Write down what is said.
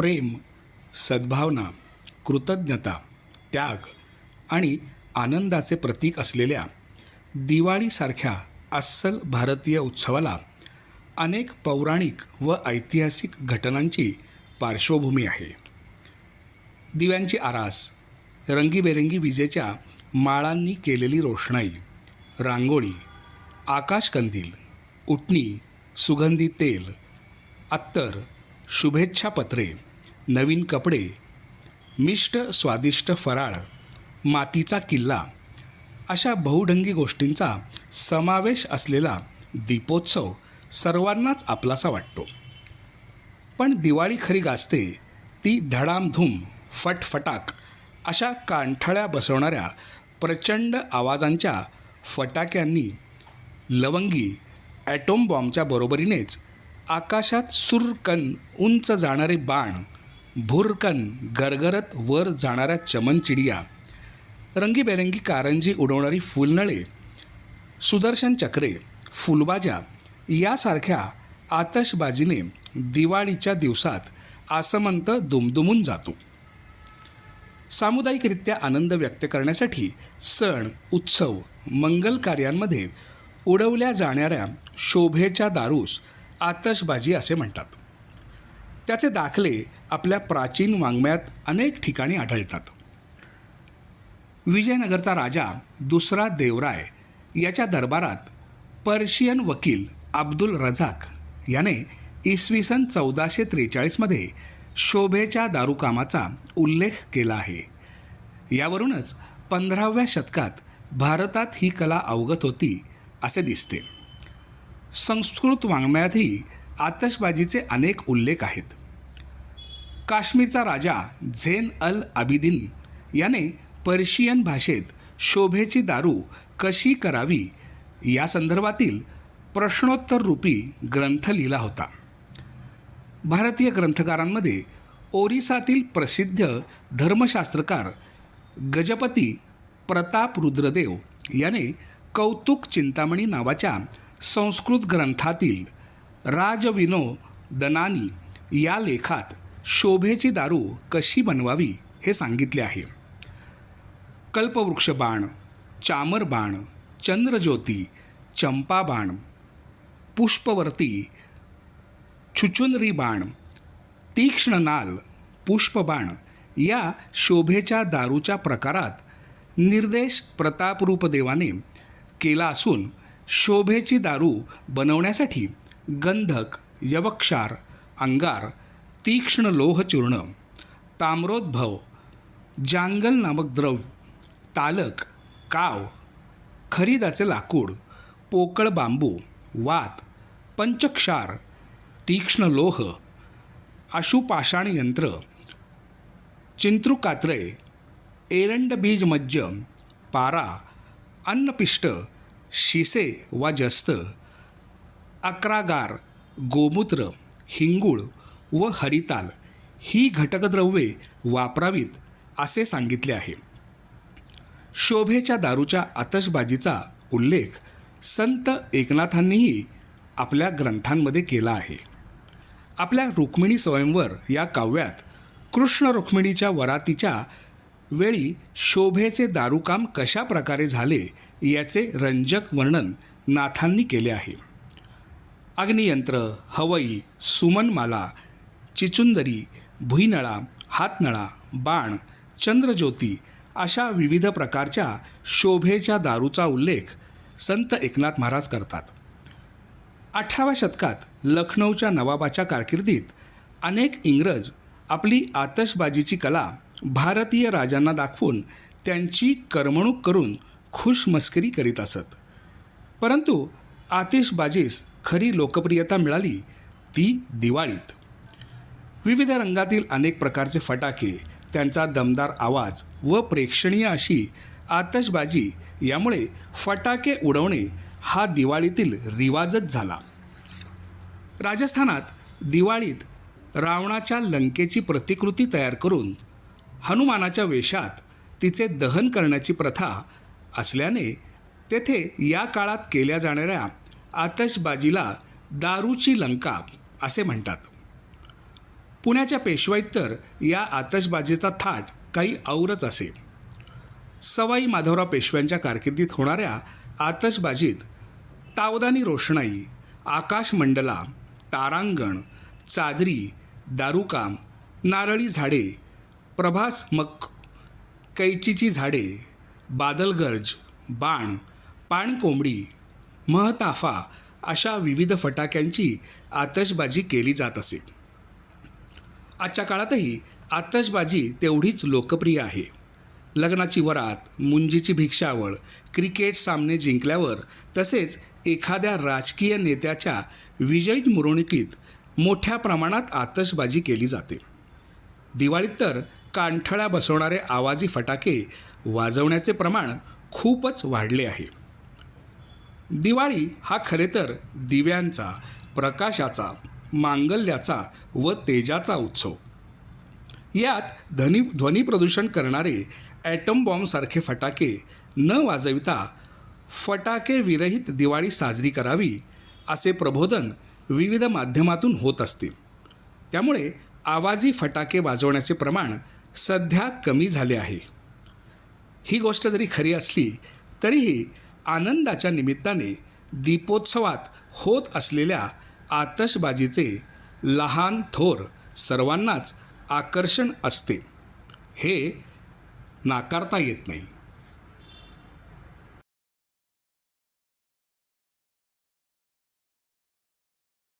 प्रेम सद्भावना कृतज्ञता त्याग आणि आनंदाचे प्रतीक असलेल्या दिवाळीसारख्या अस्सल भारतीय उत्सवाला अनेक पौराणिक व ऐतिहासिक घटनांची पार्श्वभूमी आहे. दिव्यांची आरास रंगीबेरंगी विजेच्या माळांनी केलेली रोषणाई रांगोळी आकाशकंदील उटणी सुगंधी तेल अत्तर शुभेच्छापत्रे नवीन कपडे मिष्ट स्वादिष्ट फराळ मातीचा किल्ला अशा बहुढंगी गोष्टींचा समावेश असलेला दीपोत्सव सर्वांनाच आपलासा वाटतो. पण दिवाळी खरी गाजते ती धडामधूम फटफटाक अशा कांठळ्या बसवणाऱ्या प्रचंड आवाजांच्या फटाक्यांनी लवंगी ॲटोम बॉम्बच्या बरोबरीनेच आकाशात सुरकन उंच जाणारे बाण भुरकन गरगरत वर जाणाऱ्या चमनचिडिया रंगीबेरंगी कारंजी उडवणारी फुलनळे सुदर्शन चक्रे फुलबाजा यासारख्या आतषबाजीने दिवाळीच्या दिवसात आसमंत दुमदुमून जातो. सामुदायिकरित्या आनंद व्यक्त करण्यासाठी सण उत्सव मंगल कार्यांमध्ये उडवल्या जाणाऱ्या शोभेच्या दारूस आतषबाजी असे म्हणतात. त्याचे दाखले आपल्या प्राचीन वाङ्मयात अनेक ठिकाणी आढळतात. विजयनगरचा राजा दुसरा देवराय याच्या दरबारात पर्शियन वकील अब्दुल रझाक याने इसवी सन चौदाशे त्रेचाळीसमध्ये शोभेच्या दारूकामाचा उल्लेख केला आहे. यावरूनच पंधराव्या शतकात भारतात ही कला अवगत होती असे दिसते. संस्कृत वाङ्मयातही आतषबाजीचे अनेक उल्लेख आहेत. काश्मीरचा राजा झेन अल आबिदीन याने पर्शियन भाषेत शोभेची दारू कशी करावी या संदर्भातील प्रश्नोत्तर रूपी ग्रंथ लिहिला होता. भारतीय ग्रंथकारांमध्ये ओरिसातील प्रसिद्ध धर्मशास्त्रकार गजपती प्रताप रुद्रदेव याने कौतुक चिंतामणी नावाच्या संस्कृत ग्रंथातील राजविनो दनानी या लेखात शोभेची दारू कशी बनवावी हे सांगितले आहे. कल्पवृक्ष बाण चामर बाण चंद्रज्योती चंपा बाण पुष्पवर्ती छुचुनरी बाण तीक्ष्ण नाल पुष्पबाण या शोभेच्या दारूच्या प्रकारात निर्देश प्रतापरूपदेवाने केला असून शोभेची दारू बनवण्यासाठी गंधक यवक्षार अंगार तीक्ष्ण लोहचूर्ण ताम्रोद्भव जांगल नामक द्रव तालक काव खरीदाचे लाकूड पोकळ बांबू वात पंचक्षार तीक्ष्ण लोह आशुपाषाण यंत्र चिंत्रुकात्रे एरंड बीज मज्ज पारा अन्नपिष्ट शिसे वा जस्त अकरागार गोमूत्र हिंगूळ व हरिताल ही घटकद्रव्ये वापरावीत असे सांगितले आहे. शोभेच्या दारूच्या आतषबाजीचा उल्लेख संत एकनाथांनीही आपल्या ग्रंथांमध्ये केला आहे. आपल्या रुक्मिणी स्वयंवर या काव्यात कृष्ण रुक्मिणीच्या वरातीच्या वेळी शोभेचे दारूकाम कशा प्रकारे झाले याचे रंजक वर्णन नाथांनी केले आहे. अग्नियंत्र हवई सुमनमाला चिचुंदरी भुईनळा हातनळा बाण चंद्रज्योती अशा विविध प्रकारच्या शोभेच्या दारूचा उल्लेख संत एकनाथ महाराज करतात. अठराव्या शतकात लखनौच्या नवाबाच्या कारकिर्दीत अनेक इंग्रज आपली आतषबाजीची कला भारतीय राजांना दाखवून त्यांची करमणूक करून खुशमस्करी करीत असत. परंतु आतिषबाजीस खरी लोकप्रियता मिळाली ती दिवाळीत. विविध रंगातील अनेक प्रकारचे फटाके त्यांचा दमदार आवाज व प्रेक्षणीय अशी आतषबाजी यामुळे फटाके उडवणे हा दिवाळीतील रिवाजच झाला. राजस्थानात दिवाळीत रावणाच्या लंकेची प्रतिकृती तयार करून हनुमानाच्या वेशात तिचे दहन करण्याची प्रथा असल्याने तेथे या काळात केल्या जाणाऱ्या आतषबाजीला दारूची लंका असे म्हणतात. पुण्याच्या पेशवाईत तर या आतषबाजीचा थाट काही औरच असे सवाई माधवराव पेशव्यांच्या कारकिर्दीत होणाऱ्या आतषबाजीत तावदानी रोषणाई आकाशमंडला तारांगण चादरी दारुकाम नारळी झाडे प्रभास मक कैचीची झाडे बादलगर्ज बाण पाणकोंबडी महताफा अशा विविध फटाक्यांची आतषबाजी केली जात असे. आजच्या काळातही आतषबाजी तेवढीच लोकप्रिय आहे. लग्नाची वरात मुंजीची भिक्षावळ क्रिकेट सामने जिंकल्यावर तसेच एखाद्या राजकीय नेत्याच्या विजयी मिरवणुकीत मोठ्या प्रमाणात आतषबाजी केली जाते. दिवाळीत तर कानठळ्या बसवणारे आवाजी फटाके वाजवण्याचे प्रमाण खूपच वाढले आहे. दिवाळी हा खरे तर दिव्यांचा प्रकाशाचा मांगल्याचा व तेजाचा उत्सव. यात ध्वनी ध्वनी प्रदूषण करणारे ॲटम बॉम्बसारखे फटाके न वाजविता फटाके विरहित दिवाळी साजरी करावी असे प्रबोधन विविध माध्यमातून होत असते त्यामुळे आवाजी फटाके वाजवण्याचे प्रमाण सध्या कमी झाले आहे. ही गोष्ट जरी खरी असली तरीही आनंदाच्या निमित्ताने दीपोत्सवात होत असलेल्या आतषबाजीचे लहान थोर सर्वांनाच आकर्षण असते. हे नाकारता येत नाही.